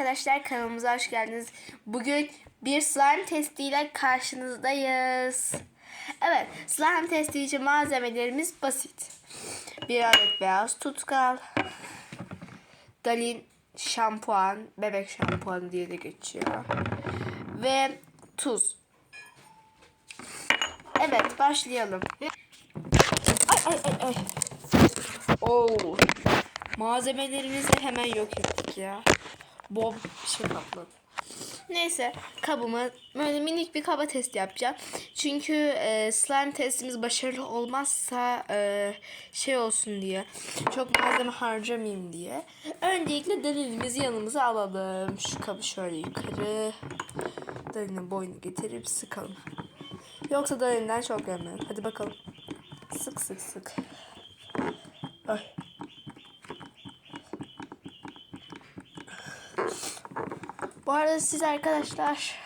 arkadaşlar kanalımıza hoş geldiniz. Bugün bir slime testiyle karşınızdayız. Evet slime testi için malzemelerimiz basit. Bir adet beyaz tutkal. Dalin şampuan, bebek şampuanı diye de geçiyor. Ve tuz. Evet başlayalım. Ay ay ay ay. Oo. Malzemelerimizi hemen yok ettik ya. Bob bir şey kapladı. Neyse kabımı böyle minik bir kaba test yapacağım. Çünkü e, slime testimiz başarılı olmazsa e, şey olsun diye. Çok malzeme harcamayayım diye. Öncelikle delilimizi yanımıza alalım. Şu kabı şöyle yukarı. Dalinin boyunu getirip sıkalım. Yoksa dalinden çok gelmiyor. Hadi bakalım. Sık sık sık. Ay. Bu arada siz arkadaşlar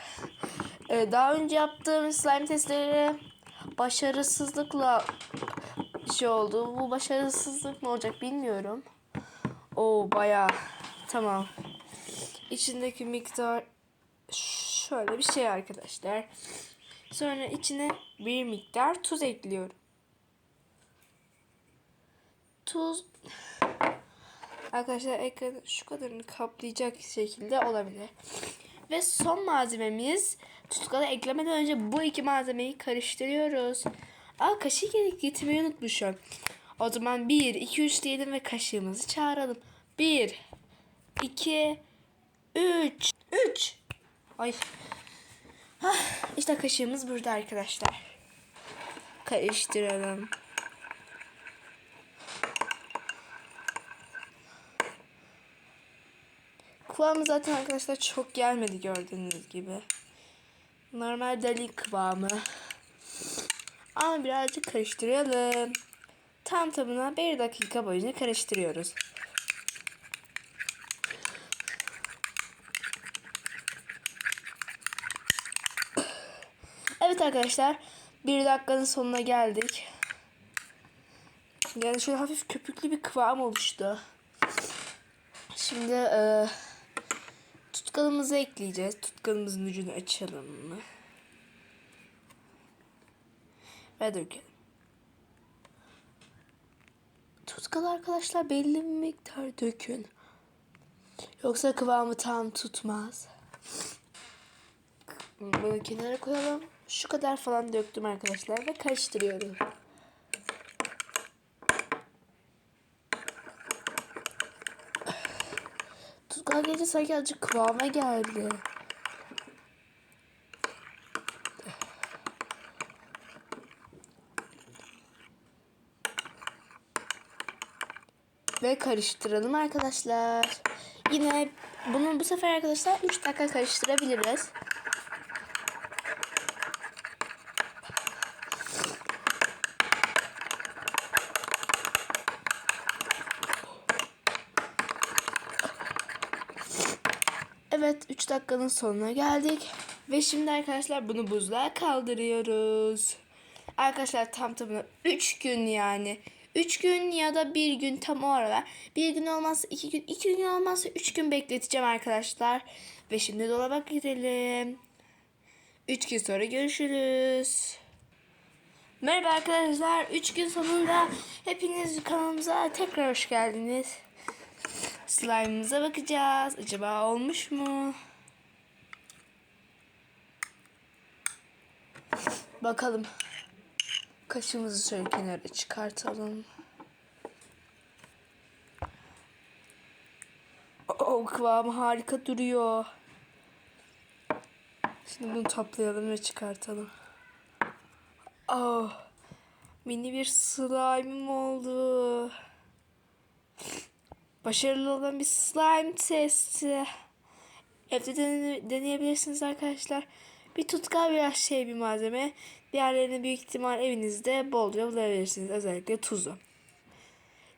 e, daha önce yaptığım slime testleri başarısızlıkla şey oldu. Bu başarısızlık mı olacak bilmiyorum. O baya tamam. İçindeki miktar şöyle bir şey arkadaşlar. Sonra içine bir miktar tuz ekliyorum. Tuz Arkadaşlar ekranı şu kadarını kaplayacak şekilde olabilir. Ve son malzememiz tutkalı eklemeden önce bu iki malzemeyi karıştırıyoruz. Aa kaşık getirmeyi unutmuşum. O zaman 1, 2, 3 diyelim ve kaşığımızı çağıralım. 1, 2, 3, 3. Ay. Hah, işte kaşığımız burada arkadaşlar. Karıştıralım. Kıvamı zaten arkadaşlar çok gelmedi gördüğünüz gibi. Normal dali kıvamı. Ama birazcık karıştıralım. Tam tamına bir dakika boyunca karıştırıyoruz. Evet arkadaşlar. Bir dakikanın sonuna geldik. Yani şöyle hafif köpüklü bir kıvam oluştu. Şimdi e, tutkalımızı ekleyeceğiz. Tutkalımızın ucunu açalım mı? Ve dökelim. Tutkal arkadaşlar belli bir miktar dökün. Yoksa kıvamı tam tutmaz. Bunu kenara koyalım. Şu kadar falan döktüm arkadaşlar ve karıştırıyorum. Tutkal gece sanki azıcık kıvama geldi. Ve karıştıralım arkadaşlar. Yine bunu bu sefer arkadaşlar 3 dakika karıştırabiliriz. Evet 3 dakikanın sonuna geldik. Ve şimdi arkadaşlar bunu buzluğa kaldırıyoruz. Arkadaşlar tam tamına 3 gün yani. 3 gün ya da 1 gün tam o aralar. 1 gün olmazsa 2 gün, 2 gün olmazsa 3 gün bekleteceğim arkadaşlar. Ve şimdi dolaba gidelim. 3 gün sonra görüşürüz. Merhaba arkadaşlar. 3 gün sonunda hepiniz kanalımıza tekrar hoş geldiniz. Slime'ımıza bakacağız. Acaba olmuş mu? Bakalım. Kaşımızı şöyle kenara çıkartalım. O kıvamı harika duruyor. Şimdi bunu toplayalım ve çıkartalım. Oh, mini bir slime'ım oldu. Başarılı olan bir slime testi. Evde dene- deneyebilirsiniz arkadaşlar. Bir tutkal biraz şey bir malzeme. Diğerlerini büyük ihtimal evinizde bolca bulabilirsiniz. Özellikle tuzu.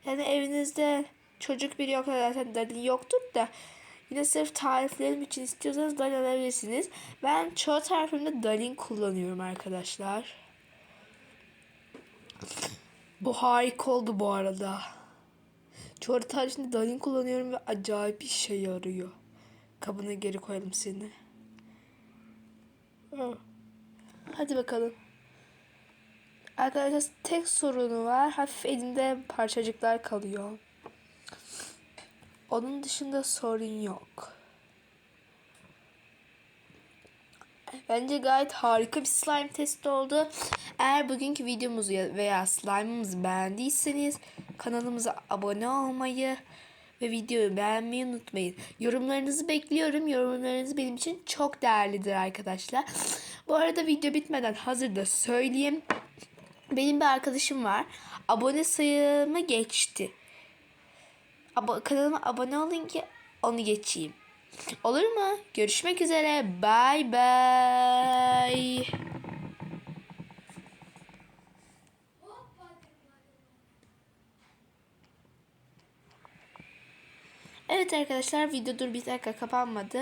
Yani evinizde çocuk biri yok zaten dalin yoktur da yine sırf tariflerim için istiyorsanız dalin alabilirsiniz. Ben çoğu tarifimde dalin kullanıyorum arkadaşlar. Bu harika oldu bu arada. Çoğu tarifinde dalin kullanıyorum ve acayip işe yarıyor. kabına geri koyalım seni. Hadi bakalım. Arkadaşlar tek sorunu var. Hafif elinde parçacıklar kalıyor. Onun dışında sorun yok. Bence gayet harika bir slime testi oldu. Eğer bugünkü videomuzu ya- veya slime'ımızı beğendiyseniz kanalımıza abone olmayı ve videoyu beğenmeyi unutmayın. Yorumlarınızı bekliyorum. Yorumlarınız benim için çok değerlidir arkadaşlar. Bu arada video bitmeden hazırda söyleyeyim. Benim bir arkadaşım var. Abone sayımı geçti. Abo kanalıma abone olun ki onu geçeyim. Olur mu? Görüşmek üzere. Bye bye. Evet arkadaşlar video dur bir dakika kapanmadı.